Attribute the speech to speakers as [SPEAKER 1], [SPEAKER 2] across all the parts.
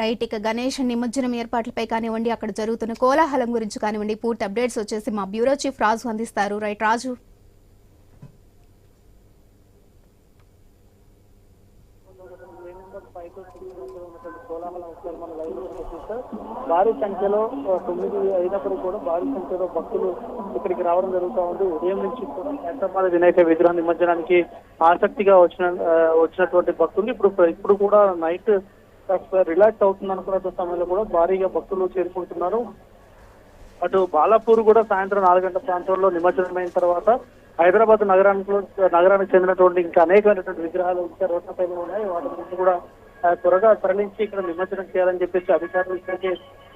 [SPEAKER 1] Right ఇక గణేష్ నిమజ్జనం ఏర్పాట్లపై కానివ్వండి అక్కడ జరుగుతున్న కోలాహలం గురించి కానివ్వండి పూర్తి అప్డేట్స్ వచ్చేసి మా బ్యూరో చీఫ్ రాజు అందిస్తారు. రైట్ రాజు.
[SPEAKER 2] భారీ సంఖ్యలో తొమ్మిది అయినప్పుడు కూడా భారీ సంఖ్యలో భక్తులు ఇక్కడికి రావడం జరుగుతూ ఉంది. ఉదయం నుంచి హైదరాబాద్ వినాయక విగ్రహం నిమజ్జనానికి ఆసక్తిగా వచ్చిన వచ్చినటువంటి భక్తులు. ఇప్పుడు ఇప్పుడు కూడా నైట్ రిలాక్స్ అవుతుంది అనుకున్న సమయంలో కూడా భారీగా భక్తులు చేరుకుంటున్నారు. అటు బాలాపూర్ కూడా సాయంత్రం నాలుగు గంటల ప్రాంతంలో నిమజ్జనమైన తర్వాత హైదరాబాద్ నగరానికి నగరానికి చెందినటువంటి ఇంకా అనేకమైనటువంటి విగ్రహాలు ఇంకా రోడ్ల పైన ఉన్నాయి. వాటి ముందు కూడా త్వరగా తరలించి ఇక్కడ నిమజ్జనం చేయాలని చెప్పేసి అధికారులు ఇక్కడికే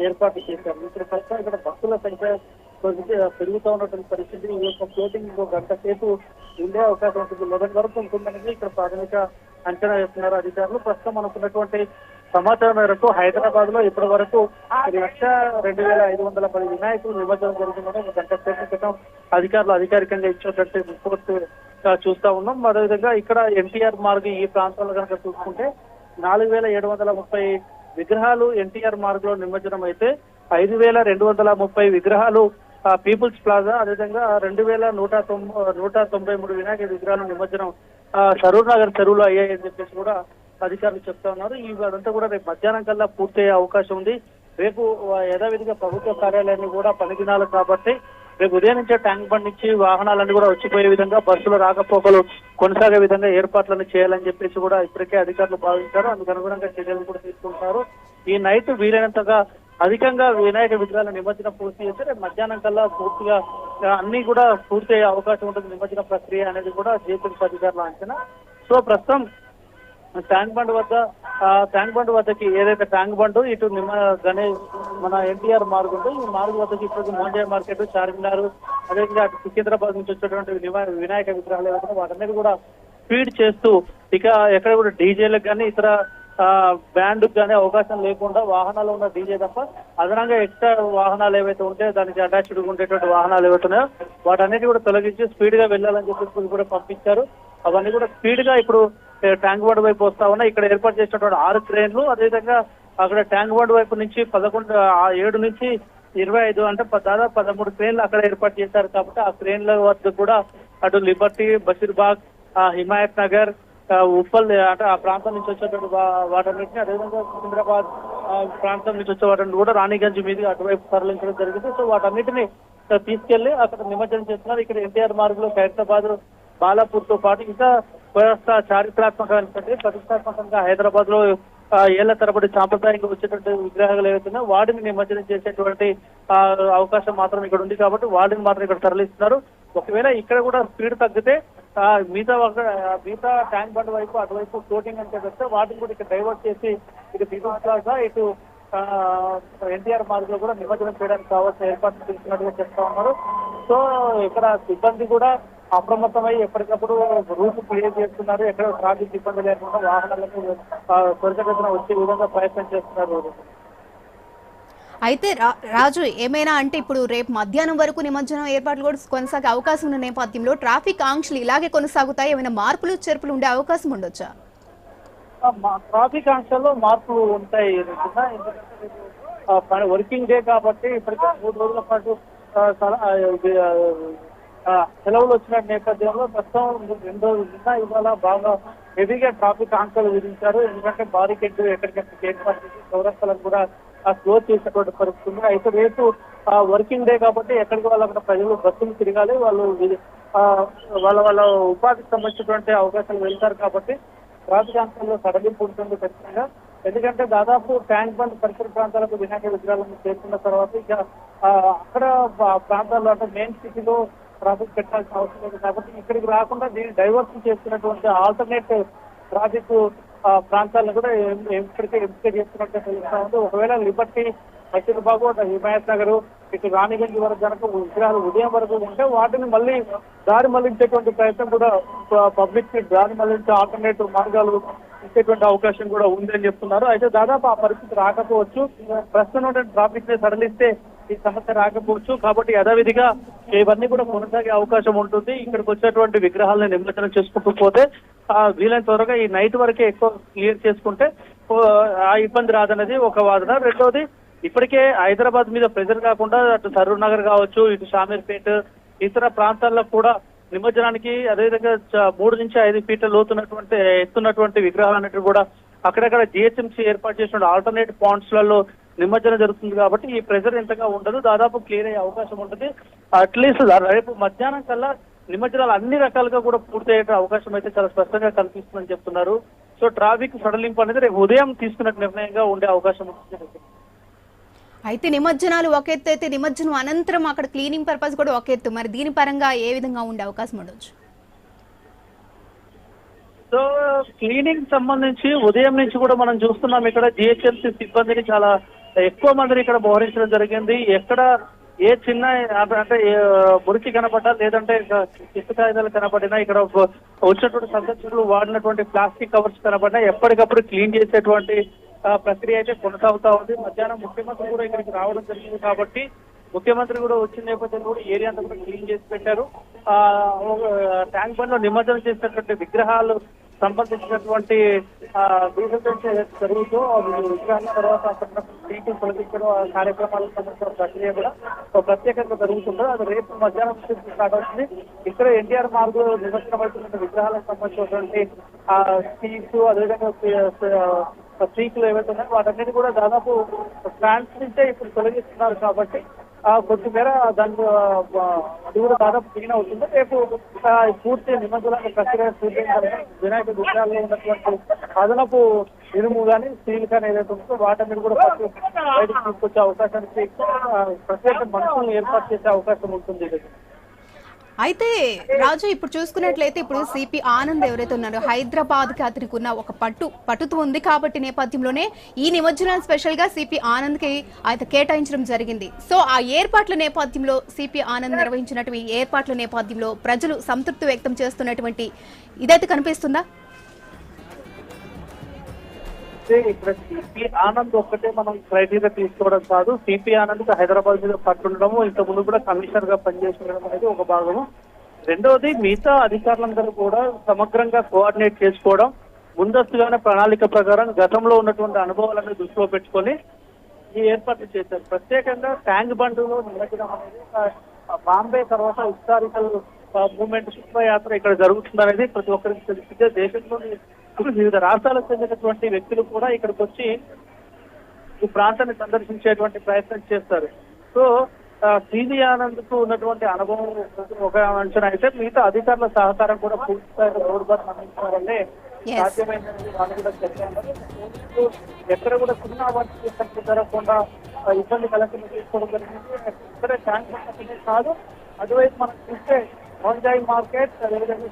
[SPEAKER 2] ఏర్పాటు చేశారు. ఇక్కడ ప్రస్తుతం ఇక్కడ భక్తుల సంఖ్య పెరుగుతూ ఉన్నటువంటి పరిస్థితి. ఈ యొక్క ఫ్లోటింగ్ ఇంకో గంట సేపు ఉండే అవకాశం ఉంటుంది. మొదటి వరకు ఉంటుందనేది ఇక్కడ ప్రాథమిక అంచనా వేస్తున్నారు అధికారులు. ప్రస్తుతం మనకున్నటువంటి సమాచారం మేరకు హైదరాబాద్లో ఇప్పటి వరకు లక్ష రెండు వేల ఐదు వందల పది వినాయకులు నిమజ్జనం జరుగుతుందని గంట సేపు క్రితం అధికారులు అధికారికంగా ఇచ్చినటువంటి రిపోర్ట్ చూస్తా ఉన్నాం. అదేవిధంగా ఇక్కడ ఎన్టీఆర్ మార్గ్ ఈ ప్రాంతాల్లో కనుక చూసుకుంటే నాలుగు వేల ఏడు వందల ముప్పై విగ్రహాలు ఎన్టీఆర్ మార్గ్లో నిమజ్జనం అయితే ఐదు వేల రెండు వందల ముప్పై విగ్రహాలు పీపుల్స్ ప్లాజా అదేవిధంగా రెండు వేల నూట తొంభై నూట తొంభై మూడు వినాయక విగ్రహాలు నిమజ్జనం సరూర్ నగర్ చెరువులో అయ్యాయని చెప్పేసి కూడా అధికారులు చెప్తా ఉన్నారు. ఈ కూడా రేపు మధ్యాహ్నం కల్లా పూర్తయ్యే అవకాశం ఉంది. రేపు యథావిధిగా ప్రభుత్వ కార్యాలయాన్ని కూడా పని దినాలు కాబట్టి రేపు ఉదయం నుంచే ట్యాంక్ బండ్ నుంచి వాహనాలన్నీ కూడా వచ్చిపోయే విధంగా బస్సులు రాకపోకలు కొనసాగే విధంగా ఏర్పాట్లను చేయాలని చెప్పేసి కూడా ఇప్పటికే అధికారులు భావించారు. అందుకు అనుగుణంగా చర్యలు కూడా తీసుకుంటారు ఈ నైట్ వీలైనంతగా అధికంగా వినాయక విగ్రహాల నిమజ్జనం పూర్తి చేస్తే రేపు మధ్యాహ్నం కల్లా పూర్తిగా అన్ని కూడా పూర్తి అయ్యే అవకాశం ఉంటుంది. నిమజ్జన ప్రక్రియ అనేది కూడా జీపీఎస్ అధికారుల అంచనా. సో ప్రస్తుతం ట్యాంక్ బండ్ వద్ద ట్యాంక్ బండ్ వద్దకి ఏదైతే ట్యాంక్ బండ్ ఇటు నిమ్మ గణేష్ మన ఎన్టీఆర్ మార్గ్ ఉందో. ఈ మార్గ్ వద్దకి ఇప్పుడు మోంజాయ్ మార్కెట్ చార్మినార్ అదేవిధంగా అటు సికింద్రాబాద్ నుంచి వచ్చేటువంటి వినాయక విగ్రహాలు ఏవైతే వాటన్నిటి కూడా స్పీడ్ చేస్తూ ఇక ఎక్కడ కూడా డీజేలకు కానీ ఇతర బ్యాండ్ కానీ అవకాశం లేకుండా వాహనాలు ఉన్న డీజే తప్ప అదనంగా ఎక్స్ట్రా వాహనాలు ఏవైతే ఉంటే దానికి అటాచ్డ్ ఉండేటువంటి వాహనాలు ఏవైతే ఉన్నాయో వాటన్నిటి కూడా తొలగించి స్పీడ్గా వెళ్ళాలని చెప్పి కూడా పంపించారు. అవన్నీ కూడా స్పీడ్గా ఇప్పుడు ట్యాంక్ బండ్ వైపు వస్తా ఉన్నాయి. ఇక్కడ ఏర్పాటు చేసినటువంటి ఆరు క్రేన్లు అదేవిధంగా అక్కడ ట్యాంక్ బండ్ వైపు నుంచి పదకొండు ఆ ఏడు నుంచి ఇరవై ఐదు అంటే దాదాపు పదమూడు క్రేన్లు అక్కడ ఏర్పాటు చేశారు కాబట్టి ఆ క్రేన్ల వద్ద కూడా అటు లిబర్టీ బషీర్బాగ్ హిమాయత్ నగర్ ఉప్పల్ అంటే ఆ ప్రాంతం నుంచి వచ్చేటువంటి వా- వాటన్నిటిని అదేవిధంగా సికింద్రాబాద్ ఆ, ప్రాంతం నుంచి వచ్చే వాటిని కూడా రాణిగంజ్ మీదుగా అటువైపు తరలించడం జరిగింది. సో వాటన్నిటిని తీసుకెళ్ళి అక్కడ నిమజ్జనం చేస్తున్నారు. ఇక్కడ ఎన్టీఆర్ మార్గంలో హైదరాబాద్ ఖైరతాబాద్ బాలాపూర్తో పాటు ఇంకా వ్యవస్థ చారిత్రాత్మకమైనటువంటి ప్రతిష్టాత్మకంగా హైదరాబాద్లో ఏళ్ళ తరబడి సాంప్రదాయంగా వచ్చేటువంటి విగ్రహాలు ఏవైతున్నా వాటిని నిమజ్జనం చేసేటువంటి ఆ, అవకాశం మాత్రం ఇక్కడ ఉంది కాబట్టి వాటిని మాత్రం ఇక్కడ తరలిస్తున్నారు. ఒకవేళ ఇక్కడ కూడా స్పీడ్ తగ్గితే మిగతా ఒక- మిగతా ట్యాంక్ బండ్ వైపు అటువైపు ఫ్లోటింగ్ అంటే వస్తే వాటిని కూడా ఇక్కడ డైవర్ట్ చేసి ఇటు పీపుల్స్ ప్లాజా ఇటు ఎన్టీఆర్ మార్గ్లో కూడా నిమజ్జనం చేయడానికి కావాల్సిన ఏర్పాట్లు చేస్తున్నట్టుగా చెప్తా ఉన్నారు. సో ఇక్కడ సిబ్బంది కూడా అప్రమత్తమై ఎప్పటికప్పుడు రూట్ క్లియర్ చేస్తున్నారు. ఎక్కడ ట్రాఫిక్ ఇబ్బంది లేకుండా వాహనాలకు త్వరితగతిన వచ్చే విధంగా ప్రయత్నం చేస్తున్నారు
[SPEAKER 1] అయితే రా- రాజు ఏమైనా అంటే ఇప్పుడు రేపు మధ్యాహ్నం వరకు నిమజ్జనం ఏర్పాట్లు కూడా కొనసాగే అవకాశం ఉన్న నేపథ్యంలో ట్రాఫిక్ ఆంక్షలు ఇలాగే కొనసాగుతాయి. ఏమైనా మార్పులు చేర్పులు ఉండే అవకాశం ఉండొచ్చా?
[SPEAKER 2] ట్రాఫిక్ ఆంక్షల్లో మార్పులు ఉంటాయి ఎందుకంటే వర్కింగ్ డే కాబట్టి ఇప్పటికే మూడు రోజుల పాటు సెలవులు వచ్చిన నేపథ్యంలో ప్రస్తుతం రెండు రోజులు నిన్న ఇవాళ బాగా హెవీగా ట్రాఫిక్ ఆంక్షలు విధించారు. ఎందుకంటే బారికెట్ ఎక్కడికెక్కడ ఏర్పాటు చేసి కూడా స్లో చేసేటువంటి పరిస్థితి ఉంది. అయితే రేపు వర్కింగ్ డే కాబట్టి ఎక్కడికి వాళ్ళు అక్కడ ప్రజలు బస్సులు తిరగాలి. వాళ్ళు వాళ్ళ వాళ్ళ ఉపాధికి సంబంధించినటువంటి అవకాశాలు వెళ్తారు కాబట్టి ట్రాఫిక్ ప్రాంతాల్లో సడలింపు ఉంటుంది ఖచ్చితంగా. ఎందుకంటే దాదాపు ట్యాంక్ బండ్ పరిసర ప్రాంతాలకు వినాయక విగ్రహాలను చేరుకున్న తర్వాత ఇక అక్కడ ప్రాంతాల్లో అంటే మెయిన్ సిటీలో ట్రాఫిక్ పెట్టాల్సిన అవసరం లేదు. కాబట్టి ఇక్కడికి రాకుండా దీన్ని డైవర్షన్ చేసుకున్నటువంటి ఆల్టర్నేట్ ట్రాఫిక్ ప్రాంతాలను కూడా ఎం- ఎంపిక చేస్తున్నట్టు తెలుస్తా ఉంది. ఒకవేళ లిబర్టీ బషీర్బాబు అటు హిమాయత్ నగర్ ఇటు రాణిగంజ్ వరకు కనుక విగ్రహాలు ఉదయం వరకు ఉంటే వాటిని మళ్ళీ దారి మళ్ళించేటువంటి ప్రయత్నం కూడా పబ్లిక్కి దారి మళ్ళించే ఆల్టర్నేటివ్ మార్గాలు ఇచ్చేటువంటి అవకాశం కూడా ఉందని చెప్తున్నారు. అయితే దాదాపు ఆ పరిస్థితి రాకపోవచ్చు. ప్రస్తుతం ట్రాఫిక్ని సడలిస్తే ఈ సమస్య రాకపోవచ్చు. కాబట్టి యథావిధిగా ఇవన్నీ కూడా కొనసాగే అవకాశం ఉంటుంది. ఇక్కడికి వచ్చేటువంటి విగ్రహాలను నిమజ్జనం చేసుకుంటూ పోతే ఆ వీలైన త్వరగా ఈ నైట్ వరకే ఎక్కువ క్లియర్ చేసుకుంటే ఆ ఇబ్బంది రాదన్నది ఒక వాదన. రెండోది ఇప్పటికే హైదరాబాద్ మీద ప్రెజర్ కాకుండా అటు సరూర్ నగర్ కావచ్చు ఇటు షామీర్పేట్ ఇతర ప్రాంతాల్లో కూడా నిమజ్జనానికి అదేవిధంగా మూడు నుంచి ఐదు ఫీట్ల లోతున్నటువంటి ఎత్తున్నటువంటి విగ్రహాలన్నిటి కూడా అక్కడక్కడ జిహెచ్ఎంసీ ఏర్పాటు చేసిన ఆల్టర్నేట్ పాయింట్స్లలో నిమజ్జనం జరుగుతుంది కాబట్టి ఈ ప్రెజర్ ఎంతగా ఉండదు. దాదాపు క్లియర్ అయ్యే అవకాశం ఉంటుంది. అట్లీస్ట్ రేపు మధ్యాహ్నం కల్లా నిమజ్జనాలు అన్ని రకాలుగా కూడా పూర్తయ్యే అవకాశం అయితే చాలా స్పష్టంగా కనిపిస్తుందని చెప్తున్నారు. సో ట్రాఫిక్ సడలింపు అనేది రేపు ఉదయం తీసుకున్న నిర్ణయంగా ఉండే అవకాశం ఉంటుంది.
[SPEAKER 1] అయితే నిమజ్జనాలు ఒక ఎత్తు అయితే నిమజ్జనం అనంతరం అక్కడ క్లీనింగ్ పర్పస్ కూడా ఒక ఎత్తు. మరి దీని పరంగా ఏ విధంగా ఉండే అవకాశం ఉండొచ్చు?
[SPEAKER 2] సో క్లీనింగ్ సంబంధించి ఉదయం నుంచి కూడా మనం చూస్తున్నాం ఇక్కడ జిహెచ్ఎంసీ సిబ్బందిని చాలా ఎక్కువ మందిని ఇక్కడ మోహరించడం జరిగింది. ఎక్కడ ఏ చిన్న అంటే మురికి కనపడ్డా లేదంటే ఇసుక కనపడినా ఇక్కడ వచ్చినటువంటి సందర్శకులు వాడినటువంటి ప్లాస్టిక్ కవర్స్ కనపడినా ఎప్పటికప్పుడు క్లీన్ చేసేటువంటి ప్రక్రియ అయితే కొనసాగుతా ఉంది. మధ్యాహ్నం ముఖ్యమంత్రి కూడా ఇక్కడికి రావడం జరిగింది కాబట్టి ముఖ్యమంత్రి కూడా వచ్చిన నేపథ్యంలో కూడా ఏరియా అంతా కూడా క్లీన్ చేసి పెట్టారు. ఆ ట్యాంక్ బండ్లో నిమజ్జనం చేసినటువంటి విగ్రహాలు సంబంధించినటువంటి ఆ, డీజిల్ జరుగుతూ విగ్రహాల తర్వాత అక్కడ టీకులు తొలగించడం కార్యక్రమాలకు సంబంధించిన ప్రక్రియ కూడా ప్రత్యేకంగా జరుగుతుంటుంది. అది రేపు మధ్యాహ్నం నుంచి స్టార్ట్ అవుతుంది. ఇక్కడ ఎన్టీఆర్ మార్గంలో నిమజ్జనం అవుతున్న విగ్రహాలకు సంబంధించినటువంటి ఆ సీట్స్ అదేవిధంగా స్ట్రీక్లు ఏవైతే ఉన్నాయో వాటన్నిటి కూడా దాదాపు ఫ్రాన్స్ నుంచే ఇప్పుడు తొలగిస్తున్నారు కాబట్టి ఆ కొద్దిమేర దాని అది కూడా దాదాపు క్లీన్ అవుతుంది. రేపు పూర్తి నిమజ్జనాల ప్రక్రియ పూర్తి వినాయక విగ్రహాల్లో ఉన్నటువంటి అదనపు ఇనుము కానీ స్టీల్ కానీ ఏదైతే ఉంటుందో వాటన్నిటి కూడా బయటకు తీసుకొచ్చే అవకాశానికి ప్రత్యేక మనుషులను ఏర్పాటు చేసే అవకాశం ఉంటుంది.
[SPEAKER 1] అయితే రాజు ఇప్పుడు చూసుకున్నట్లయితే ఇప్పుడు సిపి ఆనంద్ ఎవరైతే ఉన్నారో హైదరాబాద్కి అతనికి ఉన్న ఒక పట్టు పట్టుతూ ఉంది కాబట్టి నేపథ్యంలోనే ఈ నిమజ్జనం స్పెషల్గా సిపి ఆనంద్కి అయితే కేటాయించడం జరిగింది. సో ఆ ఏర్పాట్ల నేపథ్యంలో సిపి ఆనంద్ నిర్వహించినటువంటి ఏర్పాట్ల నేపథ్యంలో ప్రజలు సంతృప్తి వ్యక్తం చేస్తున్నటువంటి ఇదైతే కనిపిస్తుందా?
[SPEAKER 2] అయితే ఇక్కడ సిపి ఆనంద్ ఒక్కటే మనం క్రైటీరియా తీసుకోవడం కాదు. సిపి ఆనంద్ హైదరాబాద్ మీద పట్టుండడము ఇంత ముందు కూడా కమిషనర్గా పనిచేసుకోవడం అనేది ఒక భాగము. రెండవది మిగతా అధికారులందరూ కూడా సమగ్రంగా కోఆర్డినేట్ చేసుకోవడం ముందస్తుగానే ప్రణాళిక ప్రకారం గతంలో ఉన్నటువంటి అనుభవాలను దృష్టిలో పెట్టుకొని ఈ ఏర్పాట్లు చేశారు. ప్రత్యేకంగా ట్యాంక్ బండ్లో నిమజ్జనం అనేది బాంబే తర్వాత హిస్టారికల్ మూమెంట్ శుభయాత్ర ఇక్కడ జరుగుతుంది అనేది ప్రతి ఒక్కరికి తెలిసిందే. దేశంలోని వివిధ రాష్ట్రాలకు చెందినటువంటి వ్యక్తులు కూడా ఇక్కడికి వచ్చి ఈ ప్రాంతాన్ని సందర్శించేటువంటి ప్రయత్నం చేస్తారు. సో సివి ఆనంద్కు ఉన్నటువంటి అనుభవం ఒక అంచనా అయితే మిగతా అధికారుల సహకారం కూడా పూర్తి స్థాయిలో అందించడం వల్లే
[SPEAKER 1] Yes.
[SPEAKER 2] సాధ్యమైనది వాళ్ళు కూడా చెప్పారు. ఎక్కడ కూడా చిన్న వాటికి జరగకుండా ఇబ్బంది కలెక్షన్ తీసుకోవడం జరిగింది. ఇక్కడే ట్యాంక్ కాదు. అటువైపు మనం చూస్తే వంజాయి మార్కెట్ అదేవిధంగా